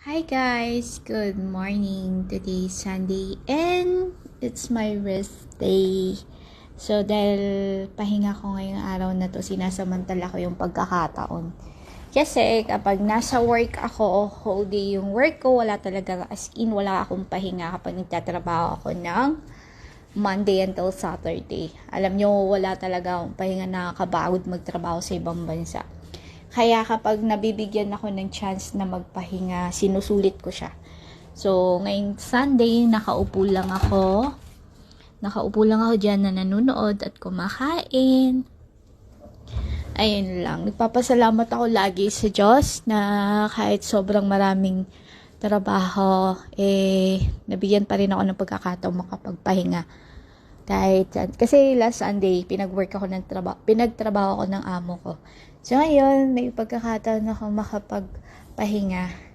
Hi guys! Good morning! Today is Sunday and it's my rest day. So dahil pahinga ko ngayong araw na to, sinasamantala ko yung pagkakataon. Kasi kapag nasa work ako, whole day yung work ko, wala talaga as in, wala akong pahinga kapag nagtatrabaho ako ng Monday until Saturday. Alam nyo, wala talaga akong pahinga nakakabagod magtrabaho sa ibang bansa. Kaya kapag nabibigyan ako ng chance na magpahinga, sinusulit ko siya. So, ngayong Sunday, nakaupo lang ako. Nakaupo lang ako dyan na nanonood at kumakain. Ayun lang. Nagpapasalamat ako lagi sa Diyos na kahit sobrang maraming trabaho, eh, nabigyan pa rin ako ng pagkakataon makapagpahinga. Kahit, kasi last Sunday, pinag-work ako ng trabaho, pinagtrabaho ako ng amo ko. So, ngayon, may pagkakataon ako makapagpahinga.